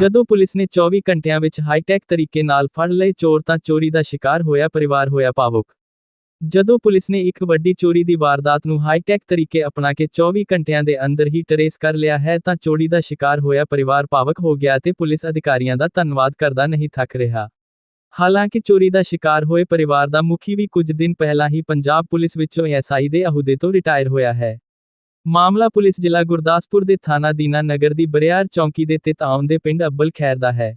ਜਦੋਂ ਪੁਲਿਸ ਨੇ 24 ਘੰਟਿਆਂ ਵਿੱਚ ਹਾਈਟੈਕ ਤਰੀਕੇ ਨਾਲ ਫੜ ਲਏ, ਚੋਰ ਤਾਂ ਚੋਰੀ ਦਾ ਸ਼ਿਕਾਰ ਹੋਇਆ, ਪਰਿਵਾਰ ਹੋਇਆ ਭਾਵੁਕ। ਜਦੋਂ ਪੁਲਿਸ ਨੇ ਇੱਕ ਵੱਡੀ ਚੋਰੀ ਦੀ ਵਾਰਦਾਤ ਨੂੰ ਹਾਈਟੈਕ ਤਰੀਕੇ ਅਪਣਾ ਕੇ 24 ਘੰਟਿਆਂ ਦੇ ਅੰਦਰ ਹੀ ਟਰੇਸ ਕਰ ਲਿਆ ਹੈ, ਤਾਂ ਚੋਰੀ ਦਾ ਸ਼ਿਕਾਰ ਹੋਇਆ, ਪਰਿਵਾਰ ਭਾਵਕ ਹੋ ਗਿਆ ਤੇ ਪੁਲਿਸ ਅਧਿਕਾਰੀਆਂ ਦਾ ਧੰਨਵਾਦ ਕਰਦਾ ਨਹੀਂ ਥੱਕ ਰਿਹਾ। ਹਾਲਾਂਕਿ ਚੋਰੀ ਦਾ ਸ਼ਿਕਾਰ ਹੋਏ ਪਰਿਵਾਰ ਦਾ ਮੁਖੀ ਵੀ ਕੁਝ ਦਿਨ ਪਹਿਲਾਂ ਹੀ ਪੰਜਾਬ ਪੁਲਿਸ ਵਿੱਚੋਂ ਐਸਆਈ ਦੇ ਅਹੁਦੇ ਤੋਂ ਰਿਟਾਇਰ ਹੋਇਆ ਹੈ। ਮਾਮਲਾ ਪੁਲਿਸ ਜ਼ਿਲ੍ਹਾ ਗੁਰਦਾਸਪੁਰ ਦੇ ਥਾਣਾ ਦੀਨਾ ਨਗਰ ਦੀ ਬਰਿਆਰ ਚੌਂਕੀ ਦੇ ਤਿਤ ਆਉਣ ਦੇ ਪਿੰਡ ਅੱਬਲ ਖੈਰ ਦਾ ਹੈ।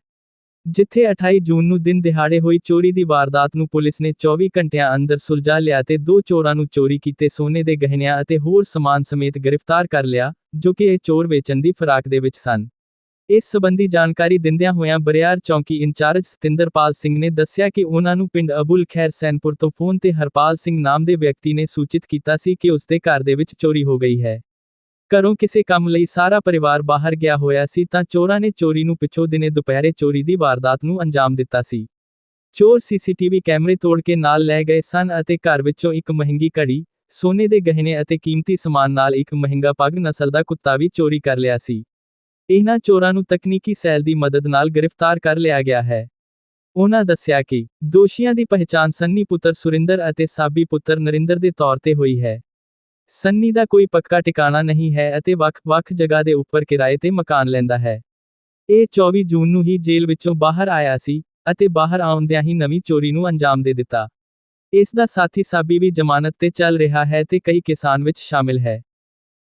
ਜਿੱਥੇ 28 ਜੂਨ ਨੂੰ ਦਿਨ ਦਿਹਾੜੇ ਹੋਈ ਚੋਰੀ ਦੀ ਵਾਰਦਾਤ ਨੂੰ ਪੁਲਿਸ ਨੇ 24 ਘੰਟਿਆਂ ਅੰਦਰ ਸੁਲਝਾ ਲਿਆ ਤੇ ਦੋ ਚੋਰਾਂ ਨੂੰ ਚੋਰੀ ਕੀਤੇ ਸੋਨੇ ਦੇ ਗਹਿਣਿਆਂ ਅਤੇ ਹੋਰ ਸਮਾਨ ਸਮੇਤ ਗ੍ਰਿਫਤਾਰ ਕਰ ਲਿਆ, ਜੋ ਕਿ ਇਹ ਚੋਰ ਵੇਚਣ ਦੀ ਫਰਾਕ ਦੇ ਵਿੱਚ ਸਨ। ਇਸ ਸਬੰਧੀ ਜਾਣਕਾਰੀ ਦਿੰਦਿਆਂ ਹੋਇਆਂ ਬਰਿਆਰ ਚੌਂਕੀ ਇੰਚਾਰਜ ਸਤਿੰਦਰਪਾਲ ਸਿੰਘ ਨੇ ਦੱਸਿਆ ਕਿ ਉਹਨਾਂ ਨੂੰ ਪਿੰਡ ਅਬੁਲ ਖੈਰ ਸੈਨਪੁਰ ਤੋਂ ਫੋਨ ਤੇ ਹਰਪਾਲ ਸਿੰਘ ਨਾਮ ਦੇ ਵਿਅਕਤੀ ਨੇ ਸੂਚਿਤ ਕੀਤਾ ਸੀ ਕਿ ਉਸਦੇ ਘਰ ਦੇ ਵਿੱਚ ਚੋਰੀ ਹੋ ਗਈ ਹੈ। ਘਰੋਂ ਕਿਸੇ ਕੰਮ ਲਈ ਸਾਰਾ ਪਰਿਵਾਰ ਬਾਹਰ ਗਿਆ ਹੋਇਆ ਸੀ ਤਾਂ ਚੋਰਾਂ ਨੇ ਚੋਰੀ ਨੂੰ ਪਿੱਛੋਂ ਦਿਨੇ ਦੁਪਹਿਰੇ ਚੋਰੀ ਦੀ ਵਾਰਦਾਤ ਨੂੰ ਅੰਜਾਮ ਦਿੱਤਾ ਸੀ। ਚੋਰ ਸੀਸੀਟੀਵੀ ਕੈਮਰੇ ਤੋੜ ਕੇ ਨਾਲ ਲੈ ਗਏ ਸਨ ਅਤੇ ਘਰ ਵਿੱਚੋਂ ਇੱਕ ਮਹਿੰਗੀ ਘੜੀ, ਸੋਨੇ ਦੇ ਗਹਿਣੇ ਅਤੇ ਕੀਮਤੀ ਸਮਾਨ ਨਾਲ ਇੱਕ ਮਹਿੰਗਾ ਪੱਗ ਨਸਲ ਦਾ ਕੁੱਤਾ ਵੀ ਚੋਰੀ ਕਰ ਲਿਆ ਸੀ। ਇਹਨਾਂ ਚੋਰਾਂ ਨੂੰ ਤਕਨੀਕੀ ਸੈੱਲ ਦੀ ਮਦਦ ਨਾਲ ਗ੍ਰਿਫਤਾਰ ਕਰ ਲਿਆ ਗਿਆ ਹੈ। ਉਹਨਾਂ ਦੱਸਿਆ ਕਿ ਦੋਸ਼ੀਆਂ ਦੀ ਪਹਿਚਾਣ ਸੰਨੀ ਪੁੱਤਰ ਸੁਰਿੰਦਰ ਅਤੇ ਸਾਬੀ ਪੁੱਤਰ ਨਰਿੰਦਰ ਦੇ ਤੌਰ ਤੇ ਹੋਈ ਹੈ। ਸੰਨੀ ਦਾ ਕੋਈ ਪੱਕਾ ਟਿਕਾਣਾ ਨਹੀਂ ਹੈ ਅਤੇ ਵੱਖ-ਵੱਖ ਜਗ੍ਹਾ ਦੇ ਉੱਪਰ ਕਿਰਾਏ ਤੇ ਮਕਾਨ ਲੈਂਦਾ ਹੈ। ਇਹ 24 ਜੂਨ ਨੂੰ ਹੀ ਜੇਲ੍ਹ ਵਿੱਚੋਂ ਬਾਹਰ ਆਇਆ ਸੀ ਅਤੇ ਬਾਹਰ ਆਉਂਦਿਆਂ ਹੀ ਨਵੀਂ ਚੋਰੀ ਨੂੰ ਅੰਜਾਮ ਦੇ ਦਿੱਤਾ। ਇਸ ਦਾ ਸਾਥੀ ਸਾਬੀ ਵੀ ਜ਼ਮਾਨਤ ਤੇ ਚੱਲ ਰਿਹਾ ਹੈ ਤੇ ਕਈ ਕਿਸਾਨ ਵਿੱਚ ਸ਼ਾਮਿਲ ਹੈ।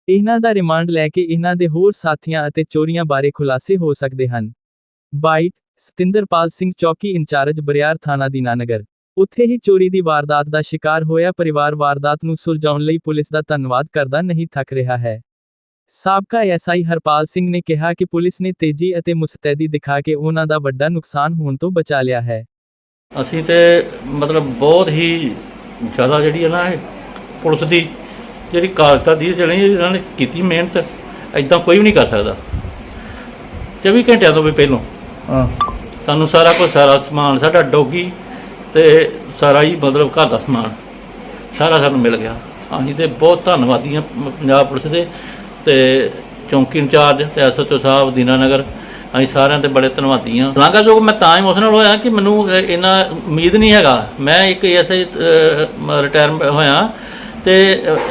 ਇਹਨਾਂ ਦਾ ਰਿਮਾਂਡ ਲੈ ਕੇ ਇਹਨਾਂ ਦੇ ਹੋਰ ਸਾਥੀਆਂ ਅਤੇ ਚੋਰੀਆਂ ਬਾਰੇ ਖੁਲਾਸੇ ਹੋ ਸਕਦੇ ਹਨ। ਬਾਈਟ, ਸਤਿੰਦਰਪਾਲ ਸਿੰਘ ਚੌਕੀ ਇੰਚਾਰਜ ਬਰਿਆਰ ਥਾਣਾ ਦੀਨਾਨਗਰ। ਉੱਥੇ ਹੀ ਚੋਰੀ ਦੀ ਵਾਰਦਾਤ ਦਾ ਸ਼ਿਕਾਰ ਹੋਇਆ ਪਰਿਵਾਰ ਵਾਰਦਾਤ ਨੂੰ ਸੁਲਝਾਉਣ ਲਈ ਪੁਲਿਸ ਦਾ ਧੰਨਵਾਦ ਕਰਦਾ ਨਹੀਂ ਥੱਕ ਰਿਹਾ ਹੈ। ਸਾਬਕਾ ਐਸਆਈ ਹਰਪਾਲ ਸਿੰਘ ਨੇ ਕਿਹਾ ਕਿ ਪੁਲਿਸ ਨੇ ਤੇਜ਼ੀ ਅਤੇ ਮੁਸਤੈਦੀ ਦਿਖਾ ਕੇ ਉਹਨਾਂ ਦਾ ਵੱਡਾ ਨੁਕਸਾਨ ਹੋਣ ਤੋਂ ਬਚਾ ਲਿਆ ਹੈ। ਅਸੀਂ ਤੇ ਮਤਲਬ ਬਹੁਤ ਹੀ ਜ਼ਿਆਦਾ ਜਿਹੜੀ ਹੈ ਨਾ ਇਹ ਪੁਲਿਸ ਦੀ ਜਿਹੜੀ ਕਾਰਜਤਾ ਦੀ ਜਿਹੜੀ ਇਹਨਾਂ ਨੇ ਕੀਤੀ ਮਿਹਨਤ ਐਦਾਂ ਕੋਈ ਵੀ ਨਹੀਂ ਕਰ ਸਕਦਾ। 24 ਘੰਟਿਆਂ ਤੋਂ ਵੀ ਪਹਿਲਾਂ। ਹਾਂ। ਸਾਨੂੰ ਸਾਰਾ ਕੁਝ ਸਾਰਾ ਸਮਾਨ ਸਾਡਾ ਡੋਗੀ ਤੇ ਸਾਰਾ ਹੀ ਮਤਲਬ ਘਰ ਦਾ ਸਮਾਨ ਸਾਰਾ ਸਾਨੂੰ ਮਿਲ ਗਿਆ। ਅਸੀਂ ਤੇ ਬਹੁਤ ਧੰਨਵਾਦੀ ਹਾਂ ਪੰਜਾਬ ਪੁਲਿਸ ਦੇ ਤੇ ਚੌਂਕੀ ਇੰਚਾਰਜ ਤੇ ਐਸਐਚਓ ਸਾਹਿਬ ਦੀਨਾਨਗਰ ਅਸੀਂ ਸਾਰਿਆਂ ਤੇ ਬੜੇ ਧੰਨਵਾਦੀ ਹਾਂ। ਲਾਂਗਾ ਜੋ ਮੈਂ ਤਾਂ ਇਮੋਸ਼ਨਲ ਹੋਇਆ ਕਿ ਮੈਨੂੰ ਇੰਨਾ ਉਮੀਦ ਨਹੀਂ ਹੈਗਾ। ਮੈਂ ਇੱਕ ਐਸਆਈ ਰਿਟਾਇਰ ਹੋਇਆ ਤੇ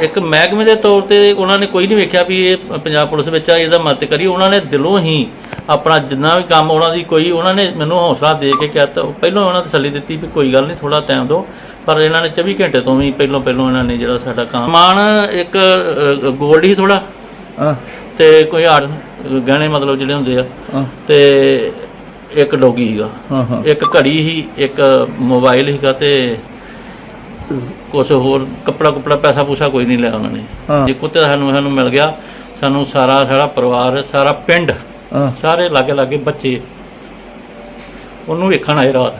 ਇੱਕ ਮਹਿਕਮੇ ਦੇ ਤੌਰ ਤੇ ਉਹਨਾਂ ਨੇ ਕੋਈ ਨਹੀਂ ਵੇਖਿਆ ਵੀ ਇਹ ਪੰਜਾਬ ਪੁਲਿਸ ਵਿੱਚ ਆ ਇਹਦਾ ਮਦਦ ਕਰੀ। ਉਹਨਾਂ ਨੇ ਦਿਲੋਂ ਹੀ ਆਪਣਾ ਜਿੰਨਾ ਵੀ ਕੰਮ ਉਹਨਾਂ ਦੀ ਕੋਈ ਉਹਨਾਂ ਨੇ ਮੈਨੂੰ ਹੌਸਲਾ ਦੇ ਕੇ ਕਹਿਤਾ ਪਹਿਲਾਂ ਉਹਨਾਂ ਨੇ ਤਸੱਲੀ ਦਿੱਤੀ ਵੀ ਕੋਈ ਗੱਲ ਨਹੀਂ ਥੋੜਾ ਟਾਈਮ ਦਿਓ। ਪਰ ਇਹਨਾਂ ਨੇ 24 ਘੰਟੇ ਤੋਂ ਵੀ ਪਹਿਲਾਂ ਪਹਿਲਾਂ ਇਹਨਾਂ ਨੇ ਜਿਹੜਾ ਸਾਡਾ ਕੰਮ ਮਾਨ ਇੱਕ ਗੋਲਡ ਹੀ ਥੋੜਾ ਹਾਂ। ਤੇ ਕੋਈ ਹਾਰ ਗਹਿਣੇ ਮਤਲਬ ਜਿਹੜੇ ਹੁੰਦੇ ਆ। ਹਾਂ। ਤੇ ਇੱਕ ਡੋਗੀ ਸੀਗਾ ਹਾਂ ਹਾਂ। ਇੱਕ ਘੜੀ ਸੀ ਇੱਕ ਮੋਬਾਈਲ ਸੀਗਾ ਤੇ ਕੁਝ ਹੋਰ ਕੱਪੜਾ ਕੁਪੜਾ ਪੈਸਾ ਪੂਸਾ ਕੋਈ ਨਹੀਂ ਲਿਆ ਉਹਨਾਂ। ਨੇ ਹਾਂ। ਜੇ ਕੁੱਤੇ ਦਾ ਸਾਨੂੰ ਸਾਨੂੰ ਮਿਲ ਗਿਆ ਸਾਨੂੰ ਸਾਰਾ ਸਾਰਾ ਪਰਿਵਾਰ ਸਾਰਾ ਪਿੰਡ ਹਾਂ। ਸਾਰੇ ਲਾਗੇ ਲਾਗੇ ਬੱਚੇ ਉਹਨੂੰ ਵੇਖਣ ਆਏ ਰਾਤ।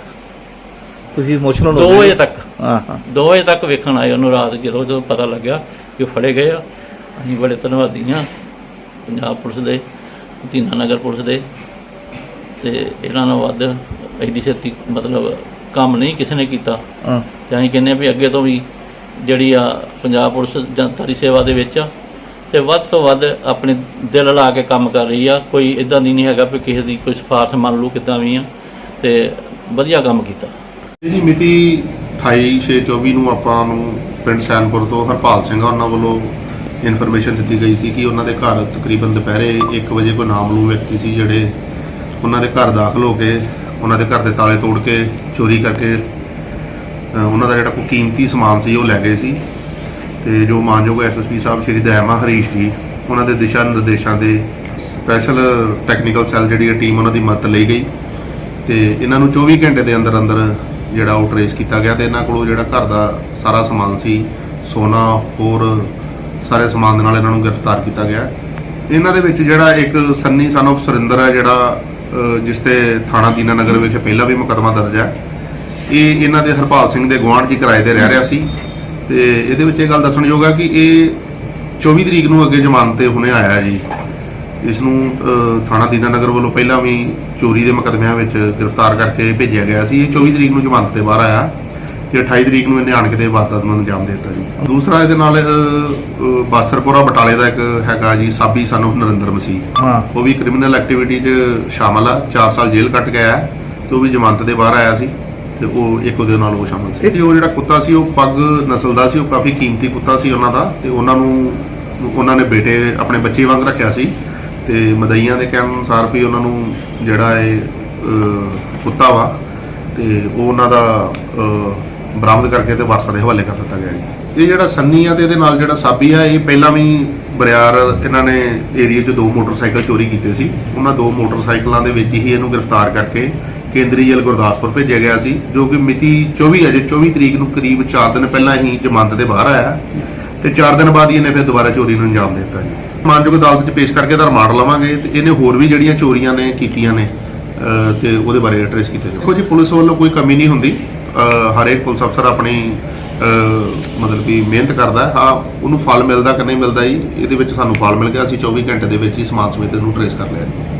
ਤੁਸੀਂ ਇਮੋਸ਼ਨਲ 2 ਵਜੇ ਤੱਕ। ਹਾਂ ਹਾਂ। 2 ਵਜੇ ਤੱਕ ਵੇਖਣ ਆਏ ਉਹਨੂੰ ਰਾਤ ਜਦੋਂ ਜਦੋਂ ਪਤਾ ਲੱਗਿਆ ਕਿ ਉਹ ਫੜੇ ਗਏ ਆ। ਅਸੀਂ ਬੜੇ ਧੰਨਵਾਦੀ ਹਾਂ ਪੰਜਾਬ ਪੁਲਿਸ ਦੇ ਦੀਨਾ ਨਗਰ ਪੁਲਿਸ ਦੇ। ਤੇ ਇਹਨਾਂ ਨਾਲ ਵੱਧ ਐਡੀ ਛੇਤੀ ਮਤਲਬ ਕੰਮ ਨਹੀਂ ਕਿਸੇ ਨੇ ਕੀਤਾ। ਹਾਂ। ਤੇ ਅਸੀਂ ਕਹਿੰਦੇ ਵੀ ਅੱਗੇ ਤੋਂ ਵੀ ਜਿਹੜੀ ਆ ਪੰਜਾਬ ਪੁਲਿਸ ਜਨਤਾ ਦੀ ਸੇਵਾ ਦੇ ਵਿੱਚ ਆ ਤੇ ਵੱਧ ਤੋਂ ਵੱਧ ਆਪਣੇ ਦਿਲ ਲਾ ਕੇ ਕੰਮ ਕਰ ਰਹੀ ਆ। ਕੋਈ ਇਦਾਂ ਦੀ ਨਹੀਂ ਹੈਗਾ ਵੀ ਕਿਸੇ ਦੀ ਕੋਈ ਸਿਫਾਰਿਸ਼ ਮੰਨ ਲਓ ਕਿੱਦਾਂ ਵੀ ਆ ਤੇ ਵਧੀਆ ਕੰਮ ਕੀਤਾ। ਇਹਦੀ ਮਿਤੀ 28/6/24 ਨੂੰ ਆਪਾਂ ਨੂੰ ਪਿੰਡ ਸੈਨਪੁਰ ਤੋਂ ਹਰਪਾਲ ਸਿੰਘ ਆ ਉਹਨਾਂ ਵੱਲੋਂ ਇਨਫੋਰਮੇਸ਼ਨ ਦਿੱਤੀ ਗਈ ਸੀ ਕਿ ਉਹਨਾਂ ਦੇ ਘਰ ਤਕਰੀਬਨ ਦੁਪਹਿਰੇ 1 ਵਜੇ ਕੋਈ ਨਾਮਲੂਮ ਵਿਅਕਤੀ ਸੀ ਜਿਹੜੇ ਉਹਨਾਂ ਦੇ ਘਰ ਦਾਖਲ ਹੋ ਕੇ ਉਹਨਾਂ ਦੇ ਘਰ ਦੇ ਤਾਲੇ ਤੋੜ ਕੇ ਚੋਰੀ ਕਰਕੇ ਅ, ਉਹਨਾਂ ਦਾ ਜਿਹੜਾ ਕੋਈ ਕੀਮਤੀ ਸਮਾਨ ਸੀ ਉਹ ਲੈ ਗਏ ਸੀ। ਤੇ ਜੋ ਮਾਨਯੋਗ ਐਸਐਸਪੀ ਸਾਹਿਬ ਸ਼੍ਰੀ ਦਇਮਾ ਹਰੀਸ਼ ਜੀ ਉਹਨਾਂ ਦੇ ਦਿਸ਼ਾ ਨਿਰਦੇਸ਼ਾਂ ਦੇ ਸਪੈਸ਼ਲ ਟੈਕਨੀਕਲ ਸੈੱਲ ਜਿਹੜੀ ਹੈ ਟੀਮ ਉਹਨਾਂ ਦੀ ਮਦਦ ਲਈ ਗਈ। ਤੇ ਇਹਨਾਂ ਨੂੰ 24 ਘੰਟੇ ਦੇ ਅੰਦਰ ਅੰਦਰ ਜਿਹੜਾ ਉਹ ਟਰੇਸ ਕੀਤਾ ਗਿਆ ਤੇ ਇਹਨਾਂ ਕੋਲੋਂ ਜਿਹੜਾ ਘਰ ਦਾ ਸਾਰਾ ਸਮਾਨ ਸੀ ਸੋਨਾ ਹੋਰ ਸਾਰੇ ਸਮਾਨ ਦੇ ਨਾਲ ਇਹਨਾਂ ਨੂੰ ਗ੍ਰਿਫਤਾਰ ਕੀਤਾ ਗਿਆ। ਇਹਨਾਂ ਦੇ ਵਿੱਚ ਜਿਹੜਾ ਇੱਕ ਸੰਨੀ ਸਨ of ਸੁਰਿੰਦਰ ਹੈ ਜਿਹੜਾ ਜਿਸ ਤੇ ਥਾਣਾ ਦੀਨਾ ਨਗਰ ਵਿਖੇ ਪਹਿਲਾਂ ਵੀ ਮੁਕੱਦਮਾ ਦਰਜ ਹੈ। ਇਹ ਇਹਨਾਂ ਦੇ ਹਰਪਾਲ ਸਿੰਘ ਦੇ ਗੁਆਂਢ ਜੀ ਕਿਰਾਏ ਤੇ ਰਹਿ ਰਿਹਾ ਸੀ। ਤੇ ਇਹਦੇ ਵਿੱਚ ਇਹ ਗੱਲ ਦੱਸਣਯੋਗ ਹੈ ਕਿ ਇਹ 24 ਤਰੀਕ ਨੂੰ ਅੱਗੇ ਜ਼ਮਾਨਤ ਤੇ ਹੁਣੇ ਆਇਆ ਜੀ। ਇਸ ਨੂੰ ਥਾਣਾ ਦੀਨਾ ਨਗਰ ਵੱਲੋਂ ਪਹਿਲਾਂ ਵੀ ਚੋਰੀ ਦੇ ਮੁਕੱਦਮਿਆਂ ਵਿੱਚ ਗ੍ਰਿਫਤਾਰ ਕਰਕੇ ਭੇਜਿਆ ਗਿਆ ਸੀ। ਇਹ 24 ਤਰੀਕ ਨੂੰ ਜ਼ਮਾਨਤ ਤੇ ਬਾਹਰ ਆਇਆ। ਕਿ 28 ਤਰੀਕ ਨੂੰ ਇਹਨੇ ਆਣ ਕੇ ਤੇ ਵਾਰਦਾਤ ਨੂੰ ਅੰਜਾਮ ਦੇ ਦਿੱਤਾ ਜੀ। ਦੂਸਰਾ ਇਹਦੇ ਨਾਲ ਅਹ, ਬਾਸਰਪੁਰਾ ਬਟਾਲੇ ਦਾ ਇੱਕ ਹੈਗਾ ਜੀ ਸਾਬੀ ਸਾਨੂੰ ਨਰਿੰਦਰ ਮਸੀਹ। ਹਾਂ। ਉਹ ਵੀ ਕ੍ਰਿਮੀਨਲ ਐਕਟੀਵਿਟੀ 'ਚ ਸ਼ਾਮਲ ਆ 4 ਸਾਲ ਜੇਲ੍ਹ ਕੱਟ ਕੇ ਆਇਆ ਤੇ ਉਹ ਵੀ ਜ਼ਮਾਨਤ ਦੇ ਬਾਹਰ ਆਇਆ ਸੀ ਤੇ ਉਹ ਇੱਕ ਉਹਦੇ ਨਾਲ ਉਹ ਸ਼ਾਮਲ ਸੀ। ਤੇ ਉਹ ਜਿਹੜਾ ਕੁੱਤਾ ਸੀ ਉਹ ਪੱਗ ਨਸਲ ਦਾ ਸੀ ਉਹ ਕਾਫੀ ਕੀਮਤੀ ਕੁੱਤਾ ਸੀ ਉਹਨਾਂ ਦਾ ਤੇ ਉਹਨਾਂ ਨੂੰ ਉਹਨਾਂ ਨੇ ਬੇਟੇ ਆਪਣੇ ਬੱਚੇ ਵਾਂਗ ਰੱਖਿਆ ਸੀ ਤੇ ਮਦਈਆਂ ਦੇ ਕਹਿਣ ਅਨੁਸਾਰ ਵੀ ਉਹਨਾਂ ਨੂੰ ਜਿਹੜਾ ਇਹ ਅਹ, ਕੁੱਤਾ ਵਾ ਤੇ ਉਹ ਉਹਨਾਂ ਦਾ ਅਹ, ਬਰਾਮਦ ਕਰਕੇ ਤੇ ਵਾਰਸਾਂ ਦੇ ਹਵਾਲੇ ਕਰ ਦਿੱਤਾ ਗਿਆ ਜੀ। ਇਹ ਜਿਹੜਾ ਸੰਨੀ ਆ ਤੇ ਇਹਦੇ ਨਾਲ ਜਿਹੜਾ ਸਾਬੀ ਆ ਇਹ ਪਹਿਲਾਂ ਵੀ ਬਰਿਆਰ ਇਹਨਾਂ ਨੇ ਏਰੀਆ 'ਚ ਦੋ ਮੋਟਰਸਾਈਕਲ ਚੋਰੀ ਕੀਤੇ ਸੀ। ਉਹਨਾਂ ਦੋ ਮੋਟਰਸਾਈਕਲਾਂ ਦੇ ਵਿੱਚ ਹੀ ਇਹਨੂੰ ਗ੍ਰਿਫਤਾਰ ਕਰਕੇ ਕੇਂਦਰੀ ਜੇਲ੍ਹ ਗੁਰਦਾਸਪੁਰ ਭੇਜਿਆ ਗਿਆ ਸੀ ਜੋ ਕਿ ਮਿਤੀ 24 ਅਜੇ 24 ਤਰੀਕ ਨੂੰ ਕਰੀਬ 4 ਦਿਨ ਪਹਿਲਾਂ ਹੀ ਜ਼ਮਾਨਤ ਦੇ ਬਾਹਰ ਆਇਆ। ਤੇ 4 ਦਿਨ ਬਾਅਦ ਹੀ ਇਹਨੇ ਫਿਰ ਦੁਬਾਰਾ ਚੋਰੀ ਨੂੰ ਅੰਜਾਮ ਦਿੱਤਾ ਜੀ। ਮਾਨਯੋਗ ਅਦਾਲਤ 'ਚ ਪੇਸ਼ ਕਰਕੇ ਇਹਦਾ ਰਿਮਾਂਡ ਲਵਾਂਗੇ ਤੇ ਇਹਨੇ ਹੋਰ ਵੀ ਜਿਹੜੀਆਂ ਚੋਰੀਆਂ ਨੇ ਕੀਤੀਆਂ ਨੇ ਅਹ, ਤੇ ਉਹਦੇ ਬਾਰੇ ਟ੍ਰੇਸ ਕੀਤੇ ਜਾਵੇ ਦੇਖੋ ਜੀ ਪੁਲਿਸ ਵੱਲੋਂ ਕੋਈ ਕਮੀ ਨਹੀਂ ਹੁੰਦੀ। ਅਹ, ਹਰੇਕ ਪੁਲਿਸ ਅਫਸਰ ਆਪਣੀ ਮਤਲਬ ਕਿ ਮਿਹਨਤ ਕਰਦਾ ਹੈ। ਹਾਂ ਉਹਨੂੰ ਫਲ ਮਿਲਦਾ ਕਿ ਨਹੀਂ ਮਿਲਦਾ ਜੀ? ਇਹਦੇ ਵਿੱਚ ਸਾਨੂੰ ਫਲ ਮਿਲ ਗਿਆ। ਅਸੀਂ 24 ਘੰਟੇ ਦੇ ਵਿੱਚ ਹੀ ਸਮਾਨ ਸਮੇਤ ਨੂੰ ਟਰੇਸ ਕਰ ਲਿਆ ਜੀ।